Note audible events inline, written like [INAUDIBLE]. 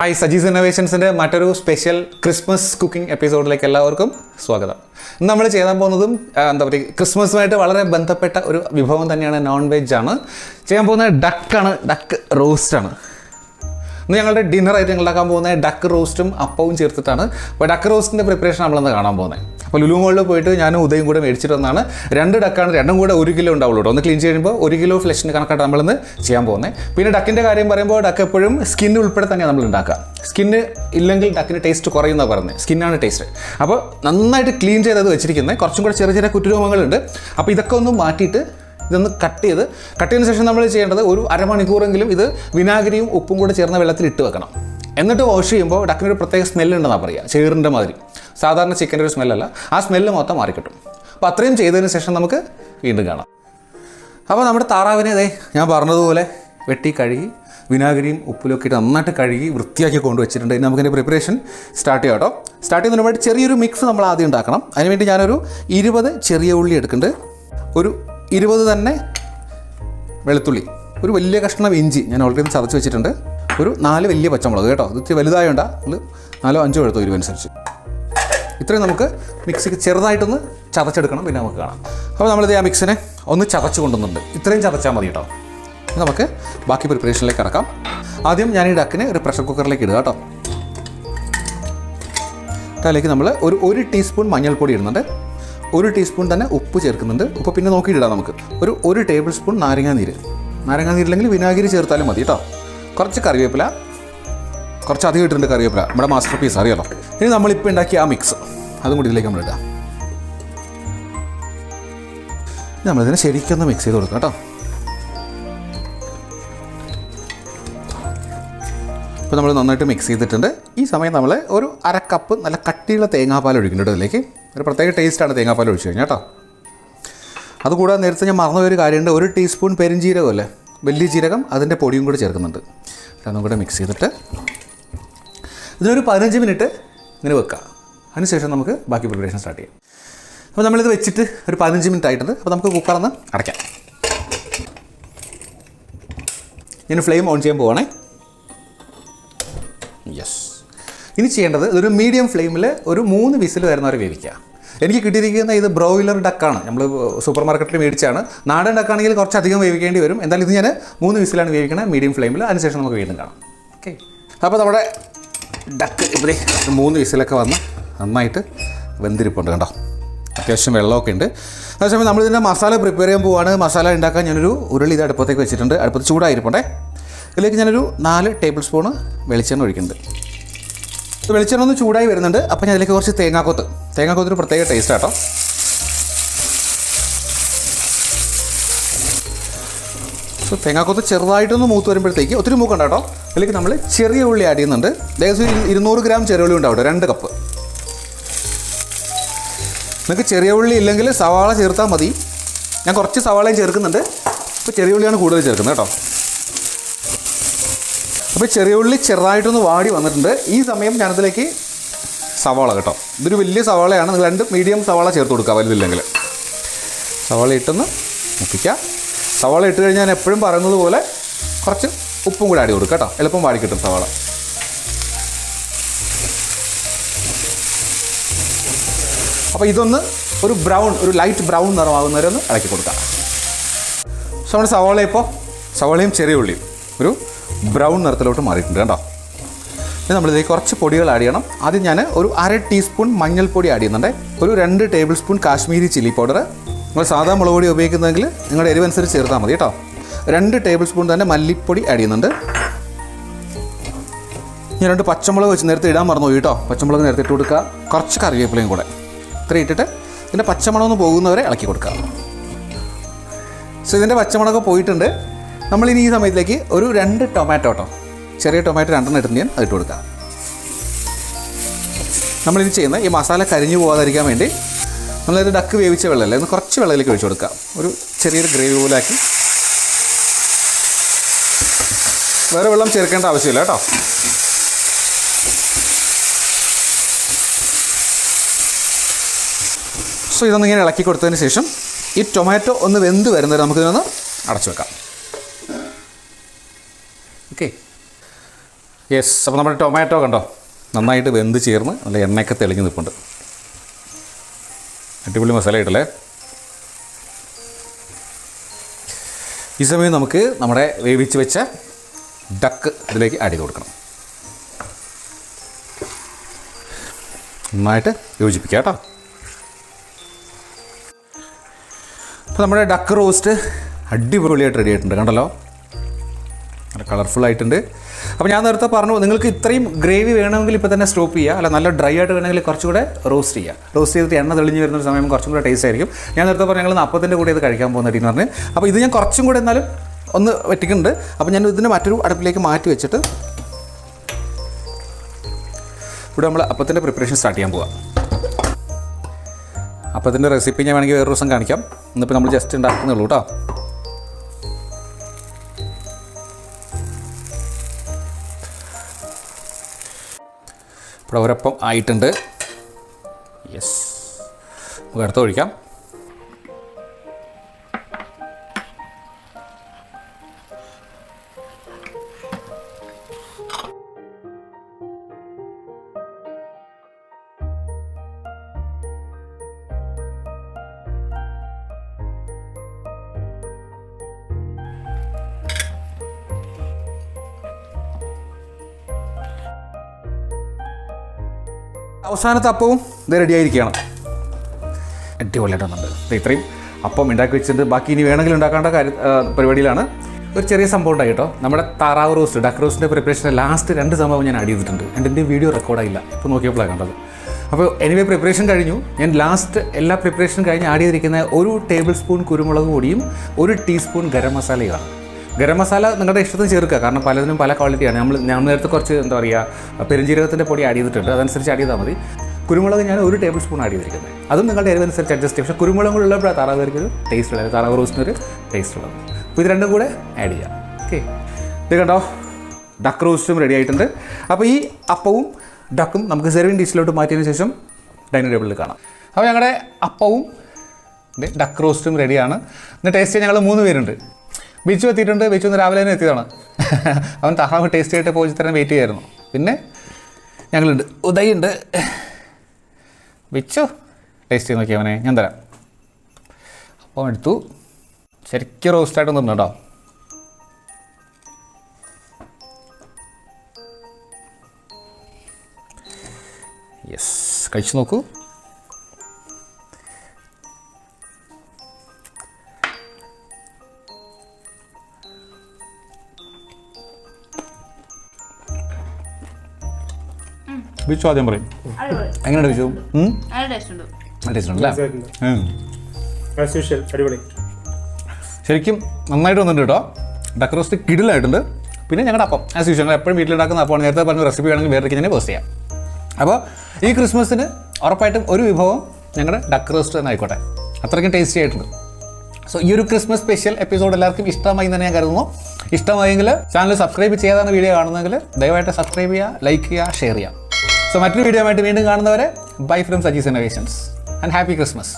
Hi Saji's ഇന്നോവേഷൻസിന്റെ മറ്റൊരു special Christmas cooking എപ്പിസോഡിലേക്ക് എല്ലാവർക്കും സ്വാഗതം. ഇന്ന് നമ്മൾ ചെയ്യാൻ പോകുന്നതും എന്താ പറയുക ക്രിസ്മസുമായിട്ട് വളരെ ബന്ധപ്പെട്ട ഒരു വിഭവം തന്നെയാണ് നോൺ വെജ് ആണ്. ചെയ്യാൻ പോകുന്നത് ഡക്കാണ് ഡക്ക് റോസ്റ്റാണ് ഇന്ന് ഞങ്ങളുടെ ഡിന്നറായിട്ട് ഞങ്ങൾ ഉണ്ടാക്കാൻ പോകുന്നത് ഡക്ക് റോസ്റ്റും അപ്പവും ചേർത്തിട്ടാണ്. അപ്പോൾ ഡക്ക് റോസ്റ്റിന്റെ പ്രിപ്പറേഷൻ നമ്മളിന്ന് കാണാൻ പോകുന്നത്. അപ്പോൾ ലുലു മോളിൽ പോയിട്ട് ഞാൻ ഉദയം കൂടെ മേടിച്ചിട്ട് വന്നാണ്. രണ്ട് ഡക്കാണ് രണ്ടും കൂടെ ഒരു കിലോ ഉണ്ടാവുള്ളൂ കേട്ടോ. ഒന്ന് ക്ലീൻ ചെയ്യുമ്പോൾ ഒരു കിലോ ഫ്ലഷിന് കണക്കായിട്ട് നമ്മളിന്ന് ചെയ്യാൻ പോകുന്നത് പിന്നെ ഡക്കിന്റെ കാര്യം പറയുമ്പോൾ ഡക്ക് എപ്പോഴും സ്കിന്ന് ഉൾപ്പെടെ തന്നെയാണ് നമ്മൾ ഉണ്ടാക്കുക. സ്കിന്ന് ഇല്ലെങ്കിൽ ഡക്കിന് ടേസ്റ്റ് കുറയുന്ന പറഞ്ഞത് സ്കിന്നാണ് ടേസ്റ്റ് അപ്പോൾ നന്നായിട്ട് ക്ലീൻ ചെയ്തത് വെച്ചിരിക്കുന്നത് കുറച്ചും കൂടെ ചെറിയ ചെറിയ കുറ്റുരോമങ്ങളുണ്ട്. അപ്പോൾ ഇതൊക്കെ ഒന്ന് മാറ്റിയിട്ട് ഇതൊന്ന് കട്ട് ചെയ്ത് കട്ട് ചെയ്തതിന് ശേഷം നമ്മൾ ചെയ്യേണ്ടത് ഒരു അരമണിക്കൂറെങ്കിലും ഇത് വിനാഗിരിയും ഉപ്പും കൂടെ ചേർന്ന വെള്ളത്തിൽ ഇട്ട് വെക്കണം. എന്നിട്ട് വാഷ് ചെയ്യുമ്പോൾ ഡക്കിനൊരു പ്രത്യേക സ്മെല്ലുണ്ടെന്നാണ് പറയുക. ചേറിന്റെ മാതിരി. സാധാരണ ചിക്കന്റെ ഒരു സ്മെല്ലല്ല ആ സ്മെല്ല് മൊത്തം മാറിക്കിട്ടും. അപ്പോൾ അത്രയും ചെയ്തതിന് ശേഷം നമുക്ക് വീണ്ടും കാണാം. അപ്പോൾ നമ്മുടെ താറാവിനെ അതെ ഞാൻ പറഞ്ഞതുപോലെ വെട്ടി കഴുകി വിനാഗിരിയും ഉപ്പിലൊക്കെ ഇട്ട് നന്നായിട്ട് കഴുകി വൃത്തിയാക്കി കൊണ്ടുവച്ചിട്ടുണ്ട്. ഇനി നമുക്കതിന്റെ പ്രിപ്പറേഷൻ സ്റ്റാർട്ട് ചെയ്യാം കേട്ടോ. സ്റ്റാർട്ട് ചെയ്യുന്നതിന് വേണ്ടി ചെറിയൊരു മിക്സ് നമ്മൾ ആദ്യം ഉണ്ടാക്കണം. അതിനുവേണ്ടി ഞാനൊരു ഇരുപത് ചെറിയ ഉള്ളി എടുക്കുന്നുണ്ട് ഒരു ഇരുപത് തന്നെ വെളുത്തുള്ളി. ഒരു വലിയ കഷ്ണം ഇഞ്ചി ഞാൻ ഓൾറെഡി ചതച്ച് വെച്ചിട്ടുണ്ട്. ഒരു നാല് വലിയ പച്ചമുളക് കേട്ടോ. ഇത് ഇത്തിരി വലുതായോണ്ട. നമ്മൾ നാലോ അഞ്ചോ എടുത്തോ ഇരുവനുസരിച്ച് ഇത്രയും നമുക്ക് മിക്സിക്ക് ചെറുതായിട്ടൊന്ന് ചതച്ചെടുക്കണം. പിന്നെ നമുക്ക് കാണാം. അപ്പോൾ നമ്മളിത് ആ മിക്സിനെ ഒന്ന് ചതച്ച് കൊണ്ടുവന്നുണ്ട് ഇത്രയും ചതച്ചാൽ മതി കേട്ടോ. നമുക്ക് ബാക്കി പ്രിപ്പറേഷനിലേക്ക് കിടക്കാം. ആദ്യം ഞാൻ ഈ ഡക്കിനെ ഒരു പ്രഷർ കുക്കറിലേക്ക് ഇടുക കേട്ടോ. അതിലേക്ക് നമ്മൾ ഒരു ഒരു ടീസ്പൂൺ മഞ്ഞൾപ്പൊടി ഇടുന്നുണ്ട്. ഒരു ടീസ്പൂൺ തന്നെ ഉപ്പ് ചേർക്കുന്നുണ്ട്. ഉപ്പ് പിന്നെ നോക്കിയിടാം നമുക്ക്. ഒരു ഒരു ടേബിൾ സ്പൂൺ നാരങ്ങാനീര്. നാരങ്ങാനീരില്ലെങ്കിൽ നാരങ്ങാ വിനാഗിരി ചേർത്താലും മതി കേട്ടോ. കുറച്ച് കറിവേപ്പില കുറച്ച് അധികം ഇട്ടിട്ടുണ്ട് കറിവേപ്പില. നമ്മുടെ മാസ്റ്റർ പീസ് അറിയാലോ? ഇനി നമ്മളിപ്പോൾ ഉണ്ടാക്കിയ ആ മിക്സ് അതും കൂടി ഇതിലേക്ക് നമ്മൾ ഇടാം നമ്മളിതിനെ ശരിക്കൊന്ന് മിക്സ് ചെയ്ത് കൊടുക്കാം കേട്ടോ. ഇപ്പോൾ നമ്മൾ നന്നായിട്ട് മിക്സ് ചെയ്തിട്ടുണ്ട്. ഈ സമയം നമ്മൾ ഒരു അര കപ്പ് നല്ല കട്ടിയുള്ള തേങ്ങാപ്പാൽ ഒഴിക്കുന്നുണ്ട് ഇതിലേക്ക്. ഒരു പ്രത്യേക ടേസ്റ്റാണ് തേങ്ങാപ്പാൽ ഒഴിച്ച് കഴിഞ്ഞാൽ കേട്ടോ. അതുകൂടാതെ നേരത്തെ ഞാൻ മറന്നുപോയൊരു കാര്യമുണ്ട്. ഒരു ടീസ്പൂൺ പെരിഞ്ജീരകം അല്ലേ വലിയ ജീരകം അതിന്റെ പൊടിയും കൂടി ചേർക്കുന്നുണ്ട്. അതും കൂടെ മിക്സ് ചെയ്തിട്ട് ഇതിനൊരു പതിനഞ്ച് മിനിറ്റ് ഇങ്ങനെ വെക്കുക അതിനുശേഷം നമുക്ക് ബാക്കി പ്രിപ്പറേഷൻ സ്റ്റാർട്ട് ചെയ്യാം. അപ്പോൾ നമ്മളിത് വെച്ചിട്ട് ഒരു പതിനഞ്ച് മിനിറ്റ് ആയിട്ടുണ്ട്. അപ്പോൾ നമുക്ക് കുക്കറൊന്ന് അടയ്ക്കാം. ഞാൻ ഫ്ലെയിം ഓൺ ചെയ്യാൻ പോവാണേ. യെസ് ഇനി ചെയ്യേണ്ടത് ഇതൊരു മീഡിയം ഫ്ലെയിമിൽ ഒരു മൂന്ന് വിസിൽ വരുന്നവരെ വേവിക്കുക. എനിക്ക് കിട്ടിയിരിക്കുന്ന ഇത് ബ്രോയിലർ ഡക്കാണ്. നമ്മൾ സൂപ്പർ മാർക്കറ്റിൽ മേടിച്ചാണ്. നാടൻ ഡക്കാണെങ്കിൽ കുറച്ചധികം വേവിക്കേണ്ടി വരും. എന്തായാലും ഇത് ഞാൻ മൂന്ന് വിസിലാണ് വേവിക്കുന്നത് മീഡിയം ഫ്ലെയിമിൽ അതിനുശേഷം നമുക്ക് വീണ്ടും കാണാം. ഓക്കെ. അപ്പോൾ നമ്മുടെ ഡക്ക് ഇവിടെ മൂന്ന് വിസിലൊക്കെ വന്ന് നന്നായിട്ട് വെന്തിരിപ്പുണ്ട് കണ്ടോ? അത്യാവശ്യം വെള്ളമൊക്കെ ഉണ്ട്. അതേസമയം നമ്മളിതിന്റെ മസാല പ്രിപ്പയർ ചെയ്യാൻ പോവാണ്. മസാല ഉണ്ടാക്കാൻ ഞാനൊരു ഉരുളി ഇത് അടുപ്പത്തേക്ക് വെച്ചിട്ടുണ്ട്. അടുപ്പത്ത് ചൂടായിരിപ്പുണ്ടേ. ഇതിലേക്ക് ഞാനൊരു നാല് ടേബിൾ സ്പൂണ് വെളിച്ചെണ്ണ ഒഴിക്കുന്നുണ്ട്. വെളിച്ചെണ്ണ ഒന്ന് ചൂടായി വരുന്നുണ്ട്. അപ്പോൾ ഞാൻ അതിലേക്ക് കുറച്ച് തേങ്ങാക്കൊത്ത് തേങ്ങാക്കൊത്തൊരു പ്രത്യേക ടേസ്റ്റ് ആട്ടോ സോ തേങ്ങാക്കൊത്ത് ചെറുതായിട്ടൊന്ന് മൂത്ത് വരുമ്പോഴത്തേക്ക് ഒത്തിരി മൂക്കണ്ട കേട്ടോ. അതിലേക്ക് നമ്മൾ ചെറിയ ഉള്ളി ആഡ് ചെയ്യുന്നുണ്ട്. ഏകദേശം ഇരുന്നൂറ് ഗ്രാം ചെറിയ ഉള്ളി ഉണ്ടാവും രണ്ട് കപ്പ് നിങ്ങൾക്ക് ചെറിയ ഉള്ളി ഇല്ലെങ്കിൽ സവാള ചേർത്താൽ മതി. ഞാൻ കുറച്ച് സവാളയും ചേർക്കുന്നുണ്ട്. ഇപ്പോൾ ചെറിയ ഉള്ളിയാണ് കൂടുതൽ ചേർക്കുന്നത് കേട്ടോ. അപ്പോൾ ചെറിയ ഉള്ളി ചെറുതായിട്ടൊന്ന് വാടി വന്നിട്ടുണ്ട്. ഈ സമയം ഞാനതിലേക്ക് സവാള കേട്ടോ. ഇതൊരു വലിയ സവാളയാണ്. നിങ്ങൾ രണ്ട് മീഡിയം സവാള ചേർത്ത് കൊടുക്കുക വലുതില്ലെങ്കിൽ. സവാള ഇട്ടൊന്ന് മുപ്പിക്കുക സവാള ഇട്ട് കഴിഞ്ഞാൽ ഞാൻ എപ്പോഴും പറയുന്നത് പോലെ കുറച്ച് ഉപ്പും കൂടി ആഡ് കൊടുക്കുക കേട്ടോ. എളുപ്പം വാടി കിട്ടും സവാള. അപ്പോൾ ഇതൊന്ന് ഒരു ബ്രൗൺ ഒരു ലൈറ്റ് ബ്രൗൺ നിറമാകുന്നവരെ ഒന്ന് ഇളക്കി കൊടുക്കാം സോ നമ്മുടെ സവാള ഇപ്പോൾ സവാളയും ചെറിയ ഉള്ളിയും ഒരു ബ്രൗൺ നിറത്തിലോട്ട് മാറിയിട്ടുണ്ട് കേട്ടോ. ഇനി നമ്മളിതിലേക്ക് കുറച്ച് പൊടികൾ ആഡ് ചെയ്യണം. ആദ്യം ഞാൻ ഒരു അര ടീസ്പൂൺ മഞ്ഞൾപ്പൊടി ആഡ് ചെയ്യുന്നുണ്ട്. ഒരു രണ്ട് tablespoon Kashmiri chilli powder നിങ്ങൾ സാധാ മുളക് പൊടി ഉപയോഗിക്കുന്നതെങ്കിൽ നിങ്ങളുടെ എരിവനുസരിച്ച് ചേർത്താൽ മതി കേട്ടോ. രണ്ട് ടേബിൾ സ്പൂൺ തന്നെ മല്ലിപ്പൊടി ആഡ് ചെയ്യുന്നുണ്ട്. ഞാൻ രണ്ട് പച്ചമുളക് വെച്ച് നേരത്തെ ഇടാൻ മറന്നു കേട്ടോ. പച്ചമുളക് നേരത്തെ ഇട്ട് കൊടുക്കുക. കുറച്ച് കറിവേപ്പിലയും കൂടെ. ഇത്ര ഇട്ടിട്ട് ഇതിന്റെ പച്ചമുളക് ഒന്ന് പോകുന്നവരെ ഇളക്കി കൊടുക്കുക. സോ ഇതിന്റെ പച്ചമുളക് പോയിട്ടുണ്ട്. നമ്മളിനി ഈ സമയത്തിലേക്ക് ഒരു രണ്ട് ടൊമാറ്റോ കേട്ടോ ചെറിയ ടൊമാറ്റോ രണ്ടെണ്ണം ഇടുന്ന ഞാൻ അതിട്ട് കൊടുക്കാം. നമ്മളിത് ചെയ്യുന്ന ഈ മസാല കരിഞ്ഞു പോകാതിരിക്കാൻ വേണ്ടി നമ്മളൊരു ഡക്ക് വേവിച്ച വെള്ളമല്ലേ ഒന്ന് കുറച്ച് വെള്ളത്തിലേക്ക് ഒഴിച്ചു കൊടുക്കാം. ഒരു ചെറിയൊരു ഗ്രേവി പോലാക്കി വേറെ വെള്ളം ചേർക്കേണ്ട ആവശ്യമില്ല കേട്ടോ. സോ ഇതൊന്നും ഇങ്ങനെ ഇളക്കി കൊടുത്തതിന് ശേഷം ഈ ടൊമാറ്റോ ഒന്ന് വെന്ത് വരുന്നവരെ നമുക്കിതൊന്ന് അടച്ചു വെക്കാം. ഓക്കെ യെസ് അപ്പോൾ നമ്മുടെ ടൊമാറ്റോ കണ്ടോ? നന്നായിട്ട് വെന്ത് ചേർന്ന് നല്ല എണ്ണയൊക്കെ തെളിഞ്ഞ് നിൽപ്പുണ്ട്. അടിപൊളി മസാല ഇട്ടല്ലേ ഈ സമയം നമുക്ക് നമ്മുടെ വേവിച്ച് വെച്ച ഡക്ക് ഇതിലേക്ക് ആഡ് ചെയ്ത് കൊടുക്കണം. നന്നായിട്ട് യോജിപ്പിക്കുക കേട്ടോ. അപ്പോൾ നമ്മുടെ ഡക്ക് റോസ്റ്റ് അടിപൊളിയായിട്ട് റെഡി ആയിട്ടുണ്ട് കണ്ടല്ലോ? നല്ല കളർഫുൾ ആയിട്ടുണ്ട്. അപ്പോൾ ഞാൻ നേരത്തെ പറഞ്ഞു നിങ്ങൾക്ക് ഇത്രയും ഗ്രേവി വേണമെങ്കിൽ ഇപ്പോൾ തന്നെ സ്റ്റോപ്പ് ചെയ്യുക അല്ല നല്ല ഡ്രൈ ആയിട്ട് വേണമെങ്കിൽ കുറച്ചുകൂടെ റോസ്റ്റ് ചെയ്യുക റോസ്റ്റ് ചെയ്തിട്ട് എണ്ണ തെളിഞ്ഞ് വരുന്ന ഒരു സമയം കുറച്ചും കൂടെ ടേസ്റ്റ് ആയിരിക്കും. ഞാൻ നേരത്തെ പറഞ്ഞു ഞങ്ങൾ നാൽപ്പത്തിന്റെ കൂടെ ഇത് കഴിക്കാൻ പോകുന്ന എന്ന് പറഞ്ഞ്. അപ്പോൾ ഇത് ഞാൻ കുറച്ചും കൂടെ എന്നാലും ഒന്ന് വെട്ടിക്കുന്നുണ്ട്. അപ്പോൾ ഞാൻ ഇതിന് മറ്റൊരു അടുപ്പിലേക്ക് മാറ്റി വെച്ചിട്ട് ഇവിടെ നമ്മൾ അപ്പത്തിന്റെ പ്രിപ്പറേഷൻ സ്റ്റാർട്ട് ചെയ്യാൻ പോവാം. അപ്പത്തിന്റെ റെസിപ്പി ഞാൻ വേണമെങ്കിൽ വേറൊരു ദിവസം കാണിക്കാം. ഇന്നിപ്പോൾ നമ്മൾ ജസ്റ്റ് ഉണ്ടാക്കുന്നുള്ളൂ കേട്ടോ ഒരപ്പം ആയിട്ടുണ്ട്. യെസ് നമുക്ക് അടുത്ത് ഒഴിക്കാം അവസാനത്തെ അപ്പവും ഇത് റെഡി ആയിരിക്കണം അടിപൊളിയായിട്ടുണ്ട്. ഇത് ഇത്രയും അപ്പം ഉണ്ടാക്കി വെച്ചിട്ട് ബാക്കി ഇനി വേണമെങ്കിൽ ഉണ്ടാക്കേണ്ട കാര്യ പരിപാടിയിലാണ്. ഒരു ചെറിയ സംഭവം ഉണ്ടായി കേട്ടോ. നമ്മുടെ താറാവ് റോസ്റ്റ് ഡക്ക് റോസ്റ്റിന്റെ പ്രിപ്പറേഷന്റെ ലാസ്റ്റ് രണ്ട് സംഭവം ഞാൻ ആഡ് ചെയ്തിട്ടുണ്ട്. എന്റെ എന്റെ വീഡിയോ റെക്കോർഡായില്ല ഇപ്പോൾ നോക്കിയപ്പോഴാണ് കണ്ടത്. അപ്പോൾ എനിവേ പ്രിപ്പറേഷൻ കഴിഞ്ഞു. ഞാൻ ലാസ്റ്റ് എല്ലാ പ്രിപ്പറേഷനും കഴിഞ്ഞ് ആഡ് ചെയ്തിരിക്കുന്ന ഒരു ടേബിൾ സ്പൂൺ കുരുമുളക് പൊടിയും ഒരു ടീസ്പൂൺ ഗരം മസാലയുമാണ്. ഗരം മസാല നിങ്ങളുടെ ഇഷ്ടത്തിന് ചേർക്കുക. കാരണം പലതിനും പല ക്വാളിറ്റിയാണ് നമ്മൾ ഞാൻ നേരത്തെ കുറച്ച് എന്താ പറയുക പെരുംജീരകത്തിന്റെ പൊടി ആഡ് ചെയ്തിട്ടുണ്ട്. അതനുസരിച്ച് ആഡ് ചെയ്താൽ മതി. കുരുമുളക് ഞാൻ ഒരു ടേബിൾ സ്പൂൺ ആഡ് ചെയ്തിരിക്കുന്നത്. അതും നിങ്ങളുടെ എരിവനുസരിച്ച് അഡ്ജസ്റ്റ് ചെയ്യും. പക്ഷേ കുരുമുളക് ഉള്ളപ്പോഴാണ് താറാവ് ഒരു ടേസ്റ്റ് ഉള്ളത് താറാവ് റോസ്റ്റിനൊരു ടേസ്റ്റ് ഉള്ളത് അപ്പോൾ ഇത് രണ്ടും കൂടെ ആഡ് ചെയ്യാം. ഓക്കെ ഇത് കണ്ടോ? ഡക്ക് റോസ്റ്റും റെഡി ആയിട്ടുണ്ട്. അപ്പോൾ ഈ അപ്പവും ഡക്കും നമുക്ക് സെർവിങ് ഡിഷിലോട്ട് മാറ്റിയതിന് ശേഷം ഡൈനിങ് ടേബിളിൽ കാണാം. അപ്പോൾ ഞങ്ങളുടെ അപ്പവും ഡക്ക് റോസ്റ്റും റെഡിയാണ് ഇന്ന് ടേസ്റ്റ് ഞങ്ങൾ മൂന്ന് പേരുണ്ട്. ബിച്ചു എത്തിയിട്ടുണ്ട്. ബിച്ചു ഒന്ന് രാവിലെ തന്നെ എത്തിയതാണ്. [LAUGHS] അവൻ താറാവ് ടേസ്റ്റ് ചെയ്തിട്ട് പോയി തരാൻ വെയിറ്റ് ചെയ്യായിരുന്നു. പിന്നെ ഞങ്ങളുണ്ട്. ഉദയുണ്ട്. ബിച്ചു ടേസ്റ്റ് ചെയ്ത് നോക്കി അവനെ. ഞാൻ തരാം. അപ്പം എടുത്തു. ശരിക്കും റോസ്റ്റായിട്ട് നിന്നു കേട്ടോ. യെസ് കഴിച്ചു നോക്കൂ. ബിച്ചു ആദ്യം പറയും. എങ്ങനെയുണ്ട് ബിച്ചു ടേസ്റ്റ് ഉണ്ട്. ശരിക്കും നന്നായിട്ട് വന്നിട്ടുണ്ട് കേട്ടോ. ഡക്ക് റോസ്റ്റ് കിടിലായിട്ടുണ്ട്. പിന്നെ ഞങ്ങളുടെ അപ്പം ആസ് യൂഷ്വൽ ഞങ്ങൾ എപ്പോഴും വീട്ടിലുണ്ടാക്കുന്ന അപ്പം നേരത്തെ പറഞ്ഞ റെസിപ്പി വേണമെങ്കിൽ വേറെ ഞാൻ പോസ്റ്റ് ചെയ്യാം. അപ്പോൾ ഈ ക്രിസ്മസിന് ഉറപ്പായിട്ടും ഒരു വിഭവം ഞങ്ങളുടെ ഡക്ക് റോസ്റ്റ് തന്നെ ആയിക്കോട്ടെ. അത്രയ്ക്കും ടേസ്റ്റി ആയിട്ടുണ്ട്. സോ ഈ ഒരു ക്രിസ്മസ് സ്പെഷ്യൽ എപ്പിസോഡ് എല്ലാവർക്കും ഇഷ്ടമായി എന്ന് തന്നെ ഞാൻ കരുതുന്നു. ഇഷ്ടമായെങ്കിൽ ചാനൽ സബ്സ്ക്രൈബ് ചെയ്യാതാണ് വീഡിയോ കാണുന്നതെങ്കിൽ ദയവായിട്ട് സബ്സ്ക്രൈബ് ചെയ്യുക ലൈക്ക് ചെയ്യുക ഷെയർ ചെയ്യുക. സോ മറ്റൊരു വീഡിയോ ആയിട്ട് വീണ്ടും കാണുന്നവരെ bye from Sajees innovations and happy Christmas